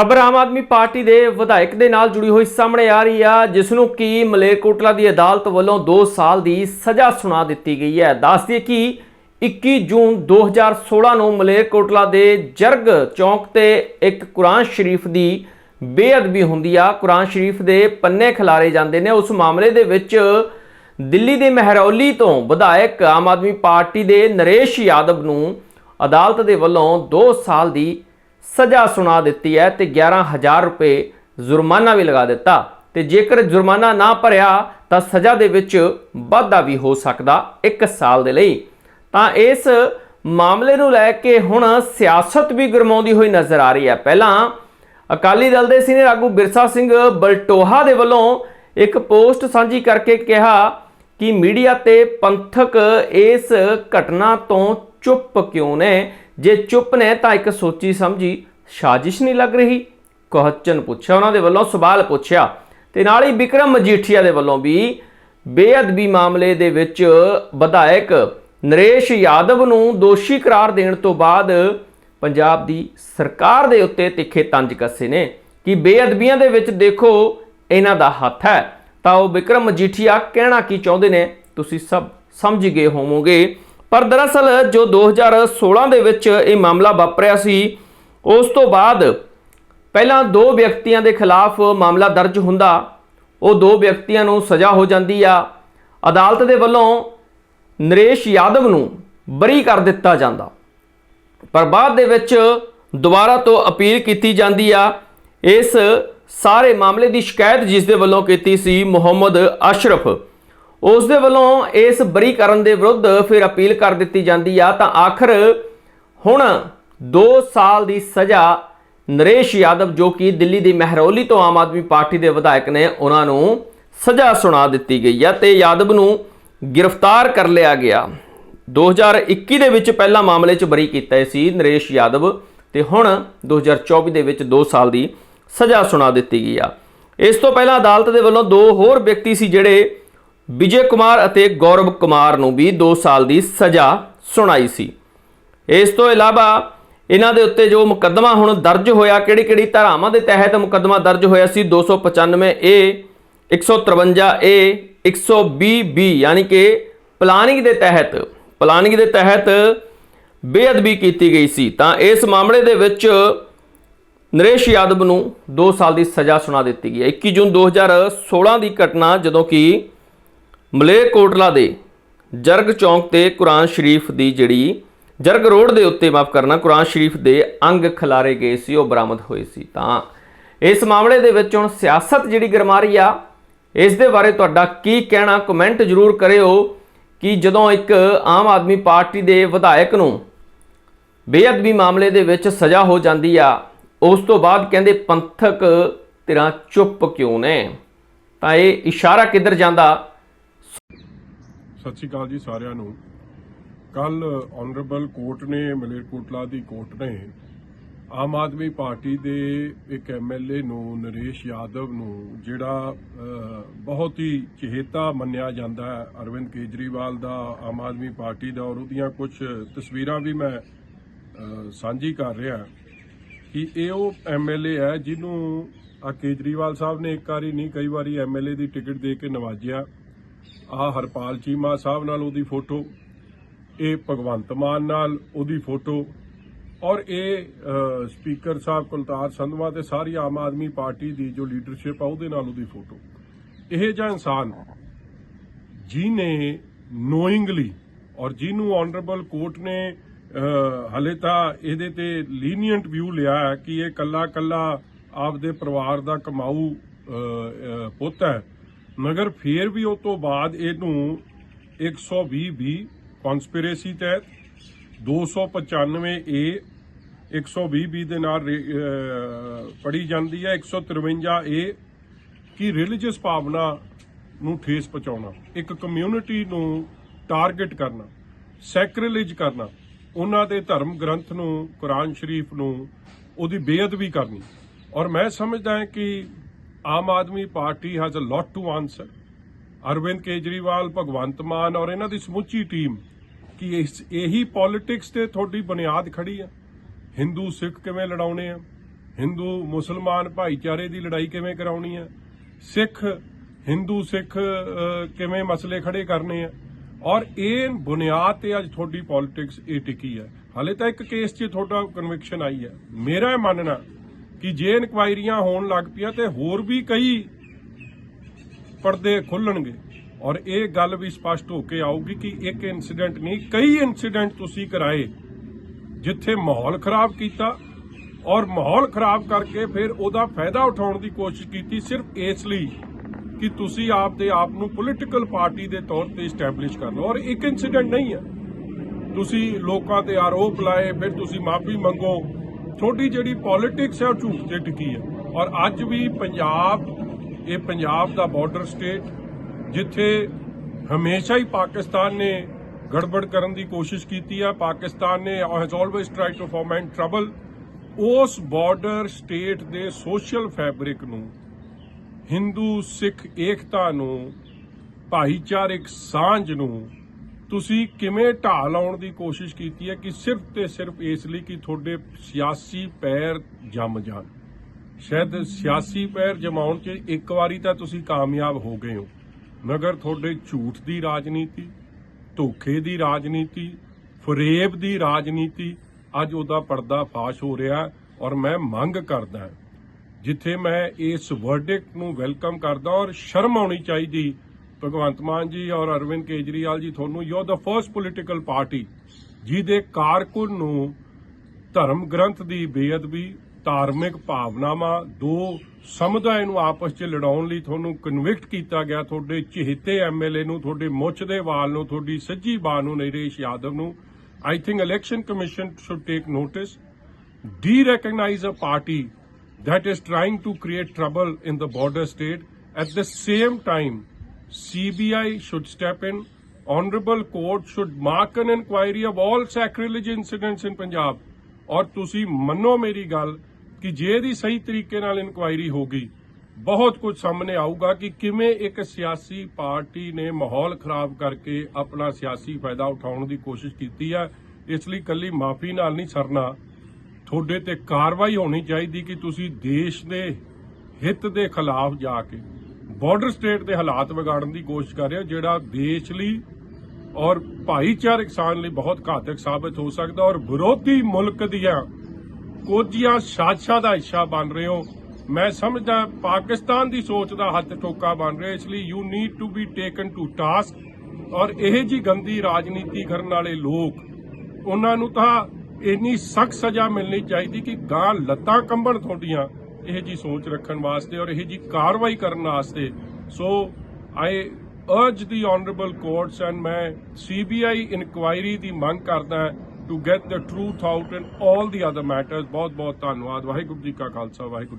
ਖਬਰ ਆਮ ਆਦਮੀ ਪਾਰਟੀ ਦੇ ਵਿਧਾਇਕ ਦੇ ਨਾਲ ਜੁੜੀ ਹੋਈ ਸਾਹਮਣੇ ਆ ਰਹੀ ਆ ਜਿਸ ਨੂੰ ਕਿ ਮਲੇਰਕੋਟਲਾ ਦੀ ਅਦਾਲਤ ਵੱਲੋਂ 2 ਸਾਲ ਦੀ ਸਜ਼ਾ ਸੁਣਾ ਦਿੱਤੀ ਗਈ ਹੈ। ਦੱਸਦੀ ਕਿ 21 ਜੂਨ 2016 ਨੂੰ ਮਲੇਰਕੋਟਲਾ ਦੇ ਜਰਗ ਚੌਂਕ ਤੇ ਇੱਕ ਕੁਰਾਨ ਸ਼ਰੀਫ ਦੀ ਬੇਅਦਬੀ ਹੁੰਦੀ ਆ। ਕੁਰਾਨ ਸ਼ਰੀਫ ਦੇ ਪੰਨੇ ਖਿਲਾਰੇ ਜਾਂਦੇ ਨੇ। ਉਸ ਮਾਮਲੇ ਦੇ ਵਿੱਚ ਦਿੱਲੀ ਦੇ ਮਹਿਰੌਲੀ ਤੋਂ ਵਿਧਾਇਕ ਆਮ ਆਦਮੀ ਪਾਰਟੀ ਦੇ ਨਰੇਸ਼ ਯਾਦਵ ਨੂੰ ਅਦਾਲਤ ਦੇ ਵੱਲੋਂ 2 ਸਾਲ ਦੀ ਸਜ਼ਾ ਸੁਣਾ ਦਿੱਤੀ ਹੈ ਤੇ 11000 ਰੁਪਏ ਜੁਰਮਾਨਾ ਵੀ ਲਗਾ ਦਿੱਤਾ। ਤੇ ਜੇਕਰ ਜੁਰਮਾਨਾ ਨਾ ਭਰਿਆ, ਤਾਂ ਸਜ਼ਾ ਦੇ ਵਿੱਚ ਵਾਧਾ ਵੀ ਹੋ ਸਕਦਾ 1 ਸਾਲ ਦੇ ਲਈ। ਤਾਂ ਇਸ ਮਾਮਲੇ ਨੂੰ ਲੈ ਕੇ ਹੁਣ ਸਿਆਸਤ ਵੀ ਗਰਮਾਉਂਦੀ ਹੋਈ ਨਜ਼ਰ ਆ ਰਹੀ ਹੈ। ਪਹਿਲਾਂ ਅਕਾਲੀ ਦਲ ਦੇ ਸੀਨੀਅਰ ਆਗੂ ਬਿਰਸਾ ਸਿੰਘ ਬਲਟੋਹਾ ਦੇ ਵੱਲੋਂ ਇੱਕ ਪੋਸਟ ਸਾਂਝੀ ਕਰਕੇ ਕਿਹਾ ਕਿ ਮੀਡੀਆ ਤੇ ਪੰਥਕ ਇਸ ਘਟਨਾ ਤੋਂ ਚੁੱਪ ਕਿਉਂ ਨੇ? ਜੇ ਚੁੱਪ ਨੇ ਤਾਂ ਇੱਕ ਸੋਚੀ ਸਮਝੀ ਸਾਜ਼ਿਸ਼ ਨਹੀਂ ਲੱਗ ਰਹੀ। ਕੁਐਸਚਨ ਪੁੱਛਿਆ ਉਹਨਾਂ ਦੇ ਵੱਲੋਂ, ਸਵਾਲ ਪੁੱਛਿਆ। ਤੇ ਨਾਲ ਹੀ ਵਿਕਰਮ ਮਜੀਠੀਆ ਦੇ ਵੱਲੋਂ ਵੀ ਬੇਅਦਬੀ ਮਾਮਲੇ ਦੇ ਵਿੱਚ ਵਿਧਾਇਕ ਨਰੇਸ਼ ਯਾਦਵ ਨੂੰ ਦੋਸ਼ੀ ਕਰਾਰ ਦੇਣ ਤੋਂ ਬਾਅਦ ਪੰਜਾਬ ਦੀ ਸਰਕਾਰ ਦੇ ਉੱਤੇ ਤਿੱਖੇ ਤੰਜ ਕੱਸੇ ਨੇ ਕਿ ਬੇਅਦਬੀਆਂ ਦੇ ਵਿੱਚ ਦੇਖੋ ਇਹਨਾਂ ਦਾ ਹੱਥ ਹੈ। ਤਾਂ ਉਹ ਵਿਕਰਮ ਮਜੀਠੀਆ ਕਹਿਣਾ ਕੀ ਚਾਹੁੰਦੇ ਨੇ? ਤੁਸੀਂ ਸਭ ਸਮਝ ਗਏ ਹੋਵੋਗੇ। ਪਰ ਦਰਅਸਲ ਜੋ 2016 ਦੇ ਵਿੱਚ ਇਹ ਮਾਮਲਾ ਵਾਪਰਿਆ ਸੀ, ਉਸ ਤੋਂ ਬਾਅਦ ਪਹਿਲਾਂ ਦੋ ਵਿਅਕਤੀਆਂ ਦੇ ਖਿਲਾਫ ਮਾਮਲਾ ਦਰਜ ਹੁੰਦਾ, ਉਹ ਦੋ ਵਿਅਕਤੀਆਂ ਨੂੰ ਸਜ਼ਾ ਹੋ ਜਾਂਦੀ ਆ। ਅਦਾਲਤ ਦੇ ਵੱਲੋਂ ਨਰੇਸ਼ ਯਾਦਵ ਨੂੰ ਬਰੀ ਕਰ ਦਿੱਤਾ ਜਾਂਦਾ। ਪਰ ਬਾਅਦ ਦੇ ਵਿੱਚ ਦੁਬਾਰਾ ਤੋਂ ਅਪੀਲ ਕੀਤੀ ਜਾਂਦੀ ਆ। ਇਸ ਸਾਰੇ ਮਾਮਲੇ ਦੀ ਸ਼ਿਕਾਇਤ ਜਿਸ ਦੇ ਵੱਲੋਂ ਕੀਤੀ ਸੀ ਮੁਹੰਮਦ ਅਸ਼ਰਫ। ਉਸ ਦੇ ਵੱਲੋਂ ਇਸ ਬਰੀ ਕਰਨ ਦੇ ਵਿਰੁੱਧ ਫਿਰ ਅਪੀਲ ਕਰ ਦਿੱਤੀ ਜਾਂਦੀ ਆ, ਤਾਂ ਆਖਰ ਹੁਣ 2 ਸਾਲ ਦੀ ਸਜ਼ਾ ਨਰੇਸ਼ ਯਾਦਵ, ਜੋ ਕਿ ਦਿੱਲੀ ਦੀ ਮਹਿਰੌਲੀ ਤੋਂ ਆਮ ਆਦਮੀ ਪਾਰਟੀ ਦੇ ਵਿਧਾਇਕ ਨੇ, ਉਹਨਾਂ ਨੂੰ ਸਜ਼ਾ ਸੁਣਾ ਦਿੱਤੀ ਗਈ ਆ ਤੇ ਯਾਦਵ ਨੂੰ ਗ੍ਰਿਫਤਾਰ ਕਰ ਲਿਆ ਗਿਆ। 2021 ਦੇ ਵਿੱਚ ਪਹਿਲਾ ਮਾਮਲੇ 'ਚ ਬਰੀ ਕੀਤਾ ਸੀ ਨਰੇਸ਼ ਯਾਦਵ ਤੇ ਹੁਣ 2024 ਦੇ ਵਿੱਚ 2 ਸਾਲ ਦੀ ਸਜ਼ਾ ਸੁਣਾ ਦਿੱਤੀ ਗਈ ਆ। ਇਸ ਤੋਂ ਪਹਿਲਾਂ ਅਦਾਲਤ ਦੇ ਵੱਲੋਂ ਦੋ ਹੋਰ ਵਿਅਕਤੀ ਸੀ ਜਿਹੜੇ ਵਿਜੇ ਕੁਮਾਰ ਅਤੇ ਗੌਰਵ ਕੁਮਾਰ ਨੂੰ ਵੀ 2 ਸਾਲ ਦੀ ਸਜ਼ਾ ਸੁਣਾਈ ਸੀ। ਇਸ ਤੋਂ ਇਲਾਵਾ ਇਹਨਾਂ ਦੇ ਉੱਤੇ ਜੋ ਮੁਕੱਦਮਾ ਹੁਣ ਦਰਜ ਹੋਇਆ ਕਿਹੜੀ ਕਿਹੜੀ ਧਾਰਾਵਾਂ ਦੇ ਤਹਿਤ ਮੁਕੱਦਮਾ ਦਰਜ ਹੋਇਆ ਸੀ 295 ਏ 153 ਏ 120 ਬੀ, ਯਾਨੀ ਕਿ ਪਲਾਨਿੰਗ ਦੇ ਤਹਿਤ ਪਲਾਨਿੰਗ ਦੇ ਤਹਿਤ ਬੇਅਦਬੀ ਕੀਤੀ ਗਈ ਸੀ। ਤਾਂ ਇਸ ਮਾਮਲੇ ਦੇ ਵਿੱਚ ਨਰੇਸ਼ ਯਾਦਵ ਨੂੰ 2 ਸਾਲ ਦੀ ਸਜ਼ਾ ਸੁਣਾ ਦਿੱਤੀ ਗਈ ਹੈ। 21 ਜੂਨ 2016 ਦੀ ਘਟਨਾ ਜਦੋਂ ਕਿ ਮਲੇਰਕੋਟਲਾ ਦੇ ਜਰਗ ਚੌਂਕ ਤੇ ਕੁਰਾਨ ਸ਼ਰੀਫ ਦੀ ਜਿਹੜੀ ਜਰਗ ਰੋਡ ਦੇ ਉੱਤੇ ਮਾਫ ਕਰਨਾ, ਕੁਰਾਨ ਸ਼ਰੀਫ ਦੇ ਅੰਗ ਖਿਲਾਰੇ ਗਏ ਸੀ, ਉਹ ਬਰਾਮਦ ਹੋਏ ਸੀ। ਤਾਂ ਇਸ ਮਾਮਲੇ ਦੇ ਵਿੱਚ ਹੁਣ ਸਿਆਸਤ ਜਿਹੜੀ ਗਰਮਾ ਰਹੀ ਆ, ਇਸ ਦੇ ਬਾਰੇ ਤੁਹਾਡਾ ਕੀ ਕਹਿਣਾ? ਕਮੈਂਟ ਜ਼ਰੂਰ ਕਰਿਓ ਕਿ ਜਦੋਂ ਇੱਕ ਆਮ ਆਦਮੀ ਪਾਰਟੀ ਦੇ ਵਿਧਾਇਕ ਨੂੰ ਬੇਅਦਬੀ ਮਾਮਲੇ ਦੇ ਵਿੱਚ ਸਜ਼ਾ ਹੋ ਜਾਂਦੀ ਆ, ਉਸ ਤੋਂ ਬਾਅਦ ਕਹਿੰਦੇ ਪੰਥਕ ਧਿਰਾਂ ਚੁੱਪ ਕਿਉਂ ਨੇ? ਤਾਂ ਇਹ ਇਸ਼ਾਰਾ ਕਿੱਧਰ ਜਾਂਦਾ? ਸਤਿ ਸ਼੍ਰੀ ਅਕਾਲ ਜੀ ਸਾਰਿਆਂ ਨੂੰ। ਕੱਲ ਆਨਰੇਬਲ ਕੋਰਟ ਨੇ ਮਲੇਰਕੋਟਲਾ ਦੀ ਕੋਰਟ ਨੇ ਆਮ ਆਦਮੀ ਪਾਰਟੀ ਦੇ ਇੱਕ ਐਮਐਲਏ ਨੂੰ, ਨਰੇਸ਼ ਯਾਦਵ ਨੂੰ, ਜਿਹੜਾ ਬਹੁਤ ਹੀ ਚਹੇਤਾ ਮੰਨਿਆ ਜਾਂਦਾ ਹੈ, ਅਰਵਿੰਦ ਕੇਜਰੀਵਾਲ ਦਾ, ਆਮ ਆਦਮੀ ਪਾਰਟੀ ਦਾ, ਔਰ ਉਹਦੀਆਂ ਕੁਝ ਤਸਵੀਰਾਂ ਵੀ ਮੈਂ ਸਾਂਝੀ ਕਰ ਰਿਹਾ ਕਿ ਇਹ ਉਹ ਐਮਐਲਏ ਹੈ ਜਿਹਨੂੰ ਆ ਕੇਜਰੀਵਾਲ ਸਾਹਿਬ ਨੇ ਇੱਕ ਵਾਰੀ ਨਹੀਂ, ਕਈ ਵਾਰੀ ਐਮਐਲਏ ਦੀ ਟਿਕਟ ਦੇ ਕੇ ਨਵਾਜਿਆ। ਆ ਹਰਪਾਲ ਚੀਮਾ ਸਾਹਿਬ ਨਾਲ ਉਹਦੀ ਫੋਟੋ ਇਹ ਭਗਵੰਤ ਮਾਨ ਨਾਲ ਉਹਦੀ ਫੋਟੋ ਔਰ ਇਹ ਸਪੀਕਰ ਸਾਹਿਬ ਕੁਲਤਾਰ ਸੰਧਵਾ ਤੇ ਸਾਰੀ ਆਮ ਆਦਮੀ ਪਾਰਟੀ ਦੀ ਜੋ ਲੀਡਰਸ਼ਿਪ ਆ ਉਹਦੇ ਨਾਲ ਉਹਦੀ ਫੋਟੋ। ਇਹ ਜਿਹਾ ਇਨਸਾਨ ਜਿਹਨੇ ਨੋਇੰਗਲੀ ਔਰ ਜਿਹਨੂੰ ਆਨਰੇਬਲ ਕੋਰਟ ਨੇ ਅਹ, ਹਲੇ ਤਾਂ ਇਹਦੇ ਤੇ ਲੀਨੀਅੰਟ ਵਿਊ ਲਿਆ ਹੈ ਕਿ ਇਹ ਕੱਲਾ ਕੱਲਾ ਆਪਦੇ ਪਰਿਵਾਰ ਦਾ ਕਮਾਊ ਪੁੱਤ ਹੈ। ਮਗਰ ਫਿਰ ਵੀ ਉਹ ਤੋਂ ਬਾਅਦ ਇਹਨੂੰ 120 ਬੀ ਕਨਸਪੀਰੇਸੀ ਤਹਿਤ 295 ਏ 120 ਬੀ ਦੇ ਨਾਲ ਪੜੀ ਜਾਂਦੀ ਹੈ 153 ਏ ਕਿ ਰਿਲੀਜੀਅਸ ਭਾਵਨਾ ਨੂੰ ਠੇਸ ਪਹੁੰਚਾਉਣਾ, ਇੱਕ ਕਮਿਊਨਿਟੀ ਨੂੰ ਟਾਰਗੇਟ ਕਰਨਾ ਸੈਕ੍ਰਿਲੇਜ ਕਰਨਾ, ਉਹਨਾਂ ਦੇ ਧਰਮ ਗ੍ਰੰਥ ਨੂੰ, ਕੁਰਾਨ ਸ਼ਰੀਫ ਨੂੰ, ਉਹਦੀ ਬੇਅਦਬੀ ਕਰਨੀ। ਔਰ ਮੈਂ ਸਮਝਦਾ ਹਾਂ ਕਿ Aam Aadmi party has a lot to answer Arvind Kejriwal, Bhagwant Mann ਔਰ ਇਹਨਾਂ ਦੀ ਸਮੁੱਚੀ ਟੀਮ ਕਿ ਇਸ, ਇਹੀ ਪੋਲਿਟਿਕਸ ਤੇ ਤੁਹਾਡੀ ਬੁਨਿਆਦ ਖੜੀ ਆ। ਹਿੰਦੂ ਸਿੱਖ ਕਿਵੇਂ ਲੜਾਉਣੇ ਆ? ਹਿੰਦੂ ਮੁਸਲਮਾਨ ਭਾਈਚਾਰੇ ਦੀ ਲੜਾਈ ਕਿਵੇਂ ਕਰਾਉਣੀ ਹੈ ਸਿੱਖ, ਹਿੰਦੂ ਸਿੱਖ ਕਿਵੇਂ ਮਸਲੇ ਖੜੇ ਕਰਨੇ ਆ? ਔਰ ਇਹ ਬੁਨਿਆਦ ਤੇ ਅੱਜ ਤੁਹਾਡੀ ਪੋਲਿਟਿਕਸ ਇਹ ਟਿਕੀ ਹੈ ਹਾਲੇ ਤਾਂ ਇੱਕ ਕੇਸ 'ਚ ਤੁਹਾਡਾ ਕਨਵਿਕਸ਼ਨ ਆਈ ਹੈ ਮੇਰਾ ਮੰਨਣਾ ਕਿ ਜੇ ਇਨਕੁਆਇਰੀਆਂ ਹੋਣ ਲੱਗ ਪਈਆਂ ਤੇ ਹੋਰ ਵੀ ਕਈ ਪਰਦੇ ਖੁੱਲਣਗੇ। ਔਰ ਇਹ ਗੱਲ ਵੀ ਸਪਸ਼ਟ ਹੋ ਕੇ ਆਊਗੀ ਕਿ ਇੱਕ ਇਨਸੀਡੈਂਟ ਨਹੀਂ, ਕਈ ਇਨਸੀਡੈਂਟ ਤੁਸੀਂ ਕਰਾਏ, ਜਿੱਥੇ ਮਾਹੌਲ ਖਰਾਬ ਕੀਤਾ ਔਰ ਮਾਹੌਲ ਖਰਾਬ ਕਰਕੇ ਫਿਰ ਉਹਦਾ ਫਾਇਦਾ ਉਠਾਉਣ ਦੀ ਕੋਸ਼ਿਸ਼ ਕੀਤੀ ਸਿਰਫ ਇਸ ਲਈ ਕਿ ਤੁਸੀਂ ਆਪ ਦੇ ਆਪ ਨੂੰ ਪੋਲੀਟੀਕਲ ਪਾਰਟੀ ਦੇ ਤੌਰ ਤੇ ਸਟੈਬਲਿਸ਼ ਕਰ ਲਓ। ਔਰ ਇੱਕ ਇਨਸੀਡੈਂਟ ਨਹੀਂ ਹੈ। ਤੁਸੀਂ ਲੋਕਾਂ ਤੇ ਆਰੋਪ ਲਾਏ, ਫਿਰ ਤੁਸੀਂ ਮਾਫੀ ਮੰਗੋ ਤੁਹਾਡੀ ਜਿਹੜੀ ਪੋਲਿਟਿਕਸ ਹੈ ਉਹ ਝੂਠ ਤੇ ਟਿਕੀ ਹੈ। ਔਰ ਅੱਜ ਵੀ ਪੰਜਾਬ, ਇਹ ਪੰਜਾਬ ਦਾ ਬਾਰਡਰ ਸਟੇਟ ਜਿੱਥੇ ਹਮੇਸ਼ਾ ਹੀ ਪਾਕਿਸਤਾਨ ਨੇ ਗੜਬੜ ਕਰਨ ਦੀ ਕੋਸ਼ਿਸ਼ ਕੀਤੀ ਹੈ ਪਾਕਿਸਤਾਨ ਨੇ has always try to foment trouble ਉਸ ਬਾਰਡਰ ਸਟੇਟ ਦੇ ਸੋਸ਼ਲ ਫੈਬਰਿਕ ਨੂੰ ਹਿੰਦੂ ਸਿੱਖ ਏਕਤਾ ਨੂੰ, ਭਾਈਚਾਰਕ ਸਾਂਝ ਨੂੰ ਤੁਸੀਂ ਕਿਵੇਂ ਢਾਹ ਲਾਉਣ ਦੀ ਕੋਸ਼ਿਸ਼ ਕੀਤੀ ਹੈ ਕਿ ਸਿਰਫ ਤੇ ਸਿਰਫ ਇਸ ਲਈ ਕਿ ਤੁਹਾਡੇ ਸਿਆਸੀ ਪੈਰ ਜੰਮ ਜਾਣ? ਸ਼ਾਇਦ ਸਿਆਸੀ ਪੈਰ ਜਮਾਉਣ 'ਚ ਇੱਕ ਵਾਰੀ ਤਾਂ ਤੁਸੀਂ ਕਾਮਯਾਬ ਹੋ ਗਏ ਹੋ, ਮਗਰ ਤੁਹਾਡੇ ਝੂਠ ਦੀ ਰਾਜਨੀਤੀ, ਧੋਖੇ ਦੀ ਰਾਜਨੀਤੀ, ਫਰੇਬ ਦੀ ਰਾਜਨੀਤੀ ਅੱਜ ਉਹਦਾ ਪਰਦਾ ਫਾਸ਼ ਹੋ ਰਿਹਾ ਔਰ ਮੈਂ ਮੰਗ ਕਰਦਾ ਜਿੱਥੇ ਮੈਂ ਇਸ ਵਰਡਿਕਟ ਨੂੰ ਵੈਲਕਮ ਕਰਦਾ ਔਰ ਸ਼ਰਮ ਆਉਣੀ ਚਾਹੀਦੀ ਭਗਵੰਤ ਮਾਨ ਜੀ ਔਰ ਅਰਵਿੰਦ ਕੇਜਰੀਵਾਲ ਜੀ ਤੁਹਾਨੂੰ you are the first political party ਜਿਹਦੇ ਕਾਰਕੁਨ ਨੂੰ ਧਰਮ ਗ੍ਰੰਥ ਦੀ ਬੇਅਦਬੀ ਧਾਰਮਿਕ ਭਾਵਨਾਵਾਂ ਦੋ ਸਮੁਦਾਇ ਨੂੰ ਆਪਸ 'ਚ ਲੜਾਉਣ ਲਈ ਤੁਹਾਨੂੰ ਕਨਵਿਕਟ ਕੀਤਾ ਗਿਆ ਤੁਹਾਡੇ ਚਹੇਤੇ ਐਮਐਲਏ ਨੂੰ ਤੁਹਾਡੇ ਮੁੱਛ ਦੇ ਵਾਲ ਨੂੰ ਤੁਹਾਡੀ ਸੱਜੀ ਬਾਹ ਨੂੰ ਨਰੇਸ਼ ਯਾਦਵ ਨੂੰ I think election commission should take notice de-recognize a party that is trying to create trouble in the border state. At the same time, CBI should step in. Honorable court should mark an inquiry of all sacrilege incidents in Punjab. ਔਰ ਤੁਸੀਂ ਮੰਨੋ ਮੇਰੀ ਗੱਲ ਕਿ ਜੇ ਇਹਦੀ ਸਹੀ ਤਰੀਕੇ ਨਾਲ ਇਨਕੁਆਇਰੀ ਹੋਗੀ ਬਹੁਤ ਕੁਝ ਸਾਹਮਣੇ ਆਊਗਾ ਕਿ ਕਿਵੇਂ ਇੱਕ ਸਿਆਸੀ ਪਾਰਟੀ ਨੇ ਮਾਹੌਲ ਖਰਾਬ ਕਰਕੇ ਆਪਣਾ ਸਿਆਸੀ ਫਾਇਦਾ ਉਠਾਉਣ ਦੀ ਕੋਸ਼ਿਸ਼ ਕੀਤੀ ਹੈ ਇਸ ਲਈ ਕੱਲੀ ਮਾਫੀ ਨਾਲ ਨਹੀਂ ਸਰਨਾ ਤੁਹਾਡੇ ਤੇ ਕਾਰਵਾਈ ਹੋਣੀ ਚਾਹੀਦੀ ਕਿ ਤੁਸੀਂ ਦੇਸ਼ ਦੇ ਹਿੱਤ ਦੇ ਖਿਲਾਫ ਜਾ ਕੇ ਬਾਰਡਰ ਸਟੇਟ ਦੇ ਹਾਲਾਤ ਵਿਗਾੜਨ ਦੀ ਕੋਸ਼ਿਸ਼ ਕਰ ਰਹੇ ਹੋ ਜਿਹੜਾ ਦੇਸ਼ ਲਈ ਔਰ ਭਾਈਚਾਰਕ ਸਾਨ ਲਈ ਬਹੁਤ ਘਾਤਕ ਸਾਬਤ ਹੋ ਸਕਦਾ ਔਰ ਵਿਰੋਧੀ ਮੁਲਕ ਦੀਆਂ ਕੋਝੀਆਂ ਸਾਜ਼ਿਸ਼ਾਂ ਦਾ ਹਿੱਸਾ ਬਣ ਰਹੇ ਹੋ। ਮੈਂ ਸਮਝਦਾ ਪਾਕਿਸਤਾਨ ਦੀ ਸੋਚ ਦਾ ਹੱਥ ਠੋਕਾ ਬਣ ਰਿਹਾ, ਇਸ ਲਈ you need to be taken to task ਔਰ ਇਹ ਜੀ ਗੰਦੀ ਰਾਜਨੀਤੀ ਕਰਨ ਵਾਲੇ ਲੋਕ, ਉਹਨਾਂ ਨੂੰ ਤਾਂ ਇੰਨੀ ਸਖਤ ਸਜ਼ਾ ਮਿਲਣੀ ਚਾਹੀਦੀ ਕਿ ਗਾਂ ਲੱਤਾਂ ਕੰਬਣ ਤੁਹਾਡੀਆਂ। ਇਹ ਜੀ ਸੋਚ ਰੱਖਣ ਵਾਸਤੇ ਔਰ ਇਹ ਜੀ ਕਾਰਵਾਈ ਕਰਨ ਵਾਸਤੇ। So I urge the honourable courts and ਮੈਂ ਸੀਬੀਆਈ ਇਨਕੁਆਇਰੀ ਦੀ ਮੰਗ ਕਰਦਾ to get the truth out in 올 the other matters ਬਹੁਤ ਬਹੁਤ ਧੰਨਵਾਦ। ਵਾਹਿਗੁਰੂ ਜੀ ਕਾ ਖਾਲਸਾ, ਵਾਹਿਗੁਰੂ ਜੀ